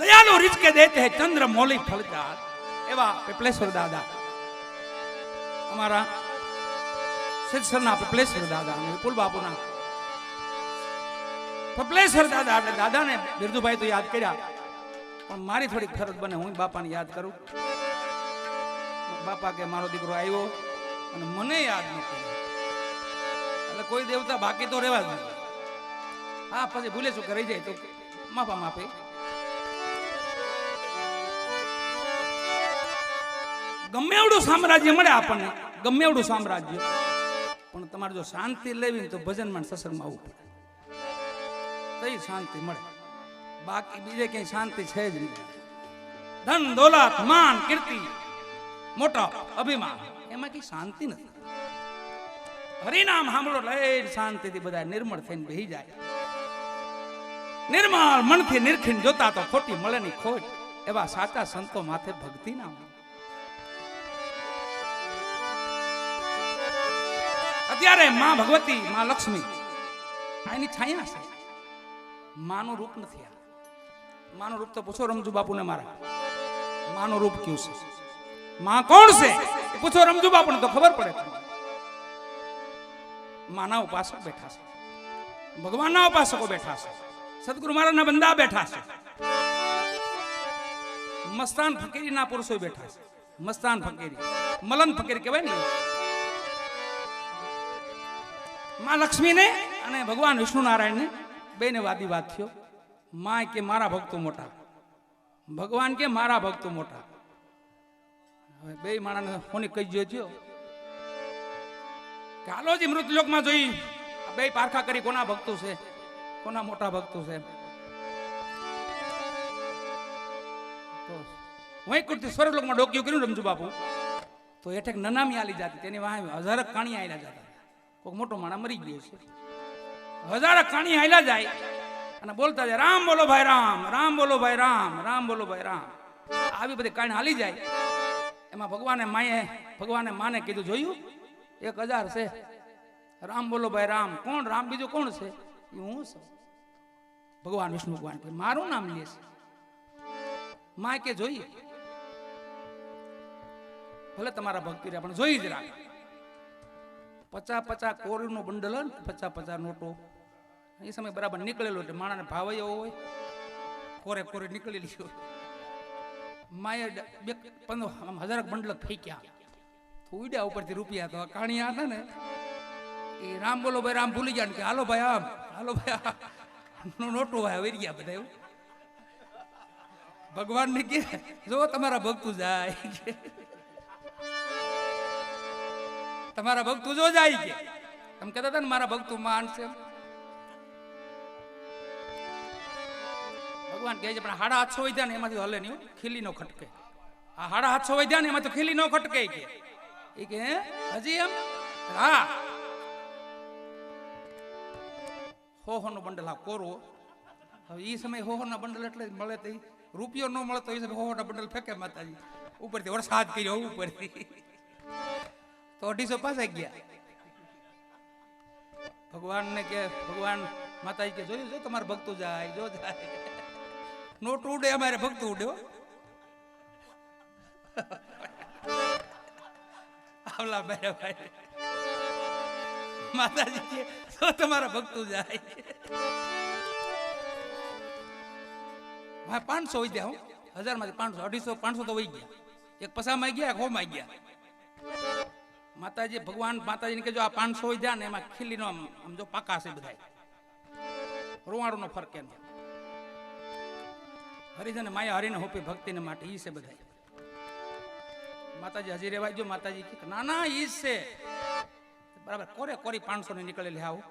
દયાલુ રીચકે દેતે ચંદ્ર મોલી ફળજાર એવા પીપલેશ્વર દાદા. અમારા સિદ્ધસરના પીપલેશ્વર દાદા અને વિપુલ બાપુના. પીપલેશ્વર દાદા એટલે દાદાને બિરદુભાઈ તો યાદ કર્યા. પણ મારી થોડીક ફરજ બને, હું બાપાને યાદ કરું. બાપા કે મારો દીકરો આવ્યો અને મને યાદ ન કર્યો. એટલે કોઈ દેવતા બાકી તો રહેવા જ નહીં હા, પછી ભૂલે શું કે રહી જાય તો માફા માફી. ગમે એવડું સામ્રાજ્ય મળે આપણને. ગમે એવડું સામ્રાજ્ય. પણ તમારે જો શાંતિ લેવી તો ભજનમાં સસરમાં આવવું પડે. તઈ શાંતિ મળે. બાકી બીજે ક્યાંય શાંતિ છે જ નહીં. ધન, દોલત, માન, કીર્તિ, મોટો અભિમાન, એમાં કઈ શાંતિ નથી. હરિનામ સાંભળો, લઈ શાંતિથી બધા નિર્મળ થઈને બેહી જાય. નિર્મળ મનથી નિરખીને જોતા તો ખોટી મળે ની ખોટ. એવા સાચા સંતો માથે ભક્તિ ના હોય. અત્યારે માં ભગવતી, માં લક્ષ્મી. એની છાયા છે. માનું રૂપ નથી આ. માનું રૂપ તો પૂછો રમજુ બાપુને મારા. માનું રૂપ કયું છે? માં કોણ છે? પૂછો રમજુ બાપુને તો ખબર પડે માના ઉપાસક બેઠા છે. ભગવાનના ઉપાસકો બેઠા છે. સદગુરુ મહારાજના બંદા બેઠા છે. મસ્તાન ફકીરીના પુરુષો બેઠા છે. મસ્તાન ફકીરી. મલન ફકીર કહેવાય ને? માં લક્ષ્મીને અને ભગવાન વિષ્ણુ નારાયણને બેને વાદી વાત થયો. માં કે મારા ભક્તો મોટા. ભગવાન કે મારા ભક્તો મોટા. હવે બે માણસને ફોને કહી ગયો થયો. કાલો જ મૃતલોકમાં જોઈ. બે પારખા કરી કોના ભક્તો છે? કોના મોટા ભક્તો છે? કુર્તી સ્વર્ગલોકમાં ડોક્યું કર્યું રમજુ બાપુ, તો હેઠે નનામી આલી જાતી, તેની વાહે હજારક કાણી આયલા જતા. કોઈક મોટો માણા મરી ગયો છે. હજારક કાણી આયલા જાય અને બોલતા જાય, રામ બોલો ભાઈ, રામ રામ બોલો ભાઈ, રામ રામ બોલો ભાઈ, રામ. આવી બધી કાણી હાલી જાય. એમાં ભગવાને માએ, ભગવાને માને કીધું, જોયું? એક હજાર છે. રામ બોલો ભાઈ, રામ. કોણ? રામ? બીજું કોણ છે? એ હું છું. ભગવાન વિષ્ણુ ભગવાન મારું નામ લે છે. માં કે, જોઈએ. ભલે તમારા ભક્તિ રે પણ જોઈ જ રાખ. પચાસ પચાસ કોરીનો બંડલ હોય પચાસ પચાસ નોટો. એ સમય બરાબર નીકળેલો એટલે માણાને ભાવ એવો હોય, કોરે કોરે નીકળેલી લીધો માએ બે પંદર આમ હજારક બંડલ ફેંક્યા. ઉડ્યા ઉપરથી રૂપિયા તો કાણિયા હતા ને. એ રામ બોલો, ભાઈ, રામ ભૂલી ગયા કે, હાલો ભાઈ, આમ, હાલો ભાઈ આ નોટો ભાઈ વરી ગયા બધા એવું. ભગવાન ને કે જો તમારા ભક્તું જાય. તમારા ભક્ત જો જાય કે. તમે કહેતા હતા ને, મારા ભક્તું માન છે. ભગવાન કહે છે, પણ હાડા હાથસો વધ્યા ને એમાંથી હલે નહીં ખીલી નો ખટકે. આ હાડા હાથસો વધ્યા ને એમાં તો ખીલી નો ખટકે કે. એ કે હજી એમ? હા. હો હો નો બંડલ હા કોરો. હવે એ સમય હો ના બંડલ એટલે જ મળે તે રૂપિયો ન મળે તો એ સમય હો ના બંડલ ફેંકે માતાજી. ઉપરથી વરસાદ કર્યો, ઉપરથી. તો અઢીસો પાછા ગયા. ભગવાન ને કે, ભગવાન માતાજી કે, જોયું, જો તમારે ભક્તો જાય, જો જાય. નોટ ઉડે અમારે ભક્ત ઉડે હો. આવલા ભાઈ ભાઈ. માતાજી કે, જો તમારા ભક્તો જાય. ભાઈ પાંચસો વહી ગયા હું. હજારમાંથી પાંચસો, અઢીસો, પાંચસો તો વહી ગયા. એક પસામાં ગયા, એક હોમાં ગયા. માતાજી, ભગવાન માતાજીને કે જો આ પાંચસો હોય ને એમાં ખીલીનો આમ જો પાકા છે બધા નો ફરક એનો. હરિજન માયા હરીને હોપી ભક્તિને માટે ઈ છે બધા માતાજી હજી રેવાય જો, માતાજી કે ના ના, ઈ છે. બરાબર, કોરે કોરી પાંચસો ની નીકળેલી આવું?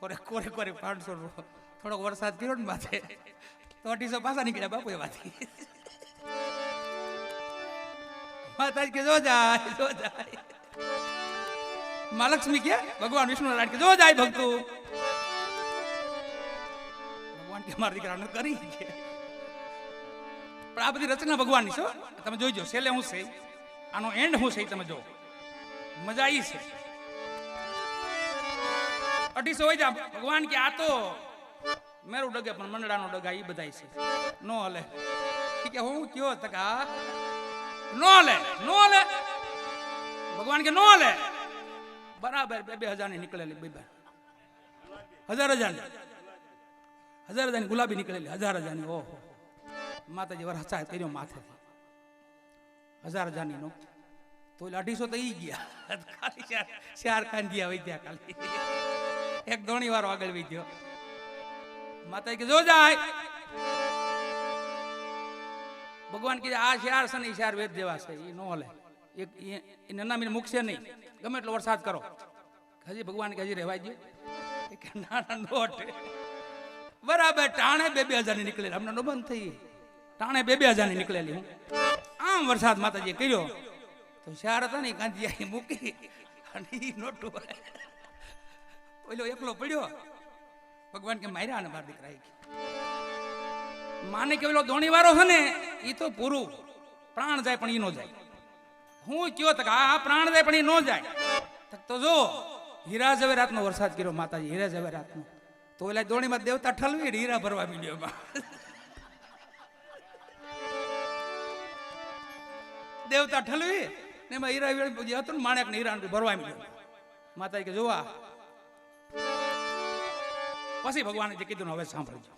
કોરે કોરે કોરી પાંચસો થોડોક વરસાદ કર્યો ને માથે. તો અઢીસો પાછા નીકળ્યા બાપુ એમાંથી. માતાજી કે, જો જાય જો જાય. મહાલક્ષ્મી કે ભગવાન વિષ્ણુ નારાયણ કે જો જાય ભક્તો. ભગવાન કે મારા દીકરાને કરી પણ આ બધી રચના ભગવાનની છે. તમે જોઈજો છેલ્લે હું છે. આનો એન્ડ હું છે તમે જો મજા આવી છે. અઢીસો હોય જા ભગવાન કે આ તો મેરું ડગે, પણ મંડળાનો ડગા એ બધાય છે. નો હલે. કે હું કયો તકા નો હલે નો હલે. ભગવાન કે નો હલે બરાબર, બે બે હજારની નીકળેલી, બે બે. હજાર હજારની. હજાર હજારની ગુલાબી નીકળેલી, હજાર હજારની, ઓહો. માતાજી વરસાદ કર્યો માથે. હજાર હજારની નો. તો એટલે અઢીસો તો ઈ ગયા. ખાલી ચાર ચાર કાંદિયા વહી ગયા ખાલી. એક ધોણી વાર આગળ વહી ગયો માતા કે, જો જાય. ભગવાન કીધે આ શિયાર છે ને શિયાર વેદ દેવા છે એ નો હલે એક એ નનામીને મૂકશે નહીં. ગમે એટલો વરસાદ કરો. હજી ભગવાન કે હજી રહેવાય દો કે ના ના નોટ બરાબર, ટાણે બે બે હજારની નીકળેલી. હમણાં નો બંધ થઈ. ટાણે બે બે હજારની નીકળેલી હું. આમ વરસાદ માતાજી કર્યો. તો શહેર હતા ને કાંતિયા મૂકી. અને એ નોટું ઓલો એકલો પડ્યો. ભગવાન કે માર્યા ને બાર દીકરા માને કે પેલો દોણી વાળો છે ને એ તો પૂરું. પ્રાણ જાય પણ એ નો જાય. હું કયો તક આ પ્રાણ જાય પણ એ નો જાય. તો જો, હીરા ઝવેરાતનો વરસાદ કર્યો માતાજી, હીરા ઝવેરાતનો તો ઓલા દોણીમાં દેવતા ઠલવી હીરા ભરવા મીડ્યો એમાં. દેવતા ઠલવી ને એમાં હીરા જે હતું ને માણેક ને હીરા ભરવા મીડ્યો. માતાજી કે જોવા પછી ભગવાને જે કીધું હવે સાંભળજો.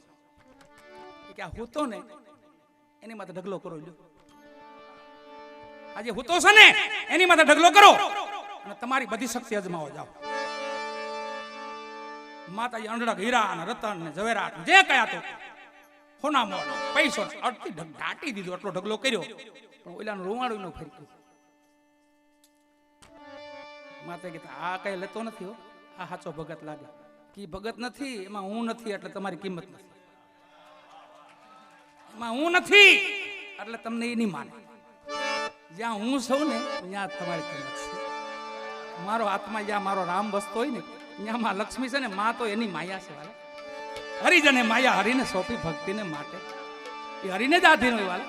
કે, આ હૂતો ને, એની માથે ઢગલો કરો લ્યો. આજે હૂતો છે ને એની માથે ઢગલો કરો અને તમારી બધી શક્તિ અજમાવો જાઓ માતાજી અંડળક હીરા અને રતન ને ઝવેરાત જે કયા તો હોના મોનો પૈસો અડધી ઢગ દાટી દીધો એટલો ઢગલો કર્યો. પણ ઓલાનું રોવાડું ન ફરક્યું. માતા કે આ કઈ લેતો નથી હો, આ સાચો ભગત લાગે. કે ભગત નથી, એમાં હું નથી, એટલે તમારી કિંમત નથી. એમાં હું નથી, એટલે તમને એ નહીં માને. જ્યાં હું છું ને ત્યાં તમારી કિંમત છે. મારો આત્મા જ્યાં મારો રામ વસતો હોય ને, ત્યાં માં લક્ષ્મી છે ને, માં તો એની માયા છે વાલા. હરિજને માયા હરિને સોંપી ભક્તિને માટે. એ હરિને જ આધીન હોય વાલા.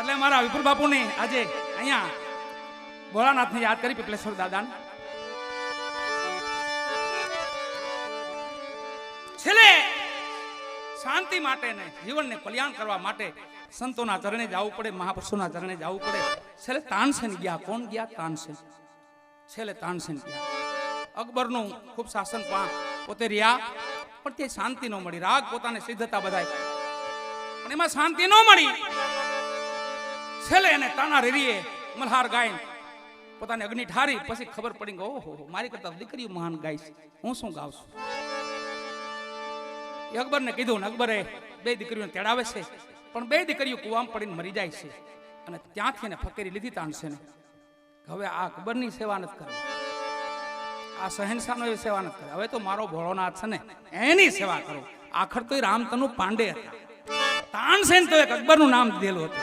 એટલે મારા વિપુલ બાપુને આજે અહીંયા ભોળાનાથને યાદ કરી પીપલેશ્વર દાદાને. છેલ્લે શાંતિ માટે ને જીવનને કલ્યાણ કરવા માટે સંતોના ચરણે જવું પડે, મહાપુરુષોના ચરણે જવું પડે. છેલ્લે તાનસેન ગયા. કોણ ગયા? તાનસેન. છેલ્લે તાનસેન ગયા. અકબરનું ખૂબ શાસન પોતે રહ્યા, પણ તે શાંતિ ન મળી. રાગ પોતાને સિદ્ધતા બધાય. પણ એમાં શાંતિ ન મળી. છેલ્લે એને તાના રેરીએ મલ્હાર ગાય પોતાની અગ્નિ ઠારી, પછી ખબર પડી ગઈ ઓહો મારી કરતા દીકરીઓ મહાન ગાય હું શું ગાઉં છું? અકબરને કીધું ને અકબરે બે દીકરીઓને તેડાવે છે. પણ બે દીકરીઓ કુવામાં પડીને મરી જાય છે અને ત્યાંથી એને ફકીરી લીધી તાણશે ને હવે આ અકબરની સેવા નથી કરવી. આ શહેનશાહનો એ સેવા નથી કરે હવે તો મારો ભોળોનાથ છે ને એની સેવા કરો. આખર તો એ રામતનુ પાંડે હતા. તાનસેન તો એક અકબરનું નામ દીધેલું હતું.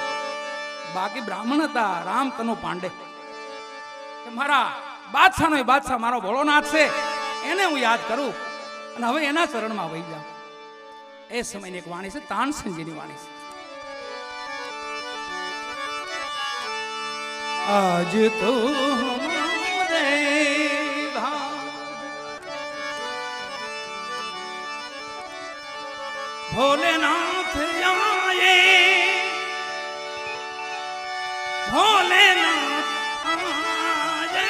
બાકી બ્રાહ્મણ હતા, રામતનુ પાંડે. કે મારા બાદશાહનો એ બાદશાહ મારો ભોળોનાથ છે, એને હું યાદ કરું. અને હવે એના ચરણમાં વહી જાઉં. એ સમયની એક વાણી છે, તાનસેનજીની વાણી છે. आज तो हमारे भोलेनाथ आए भोलेनाथ आए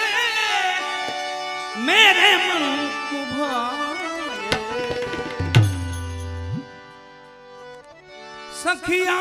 मेरे मन को भाए सखिया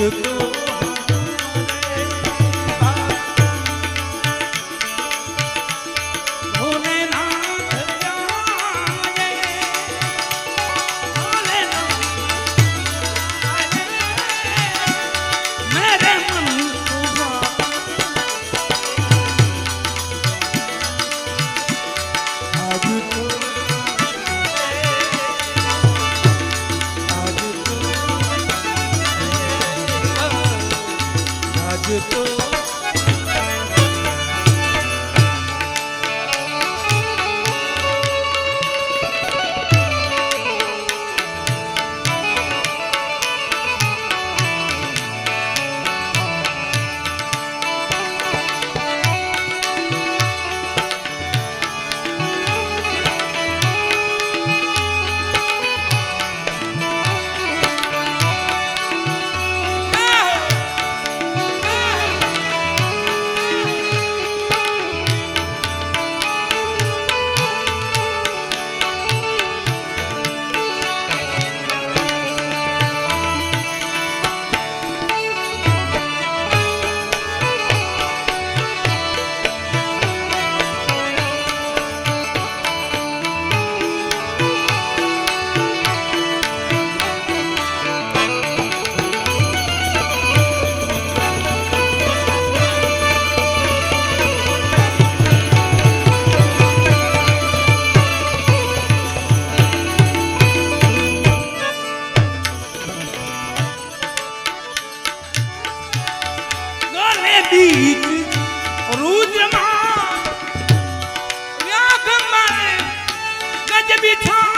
તો બીચ રુદ્રમાં વ્યાઘ મારે ગજ બિછાણ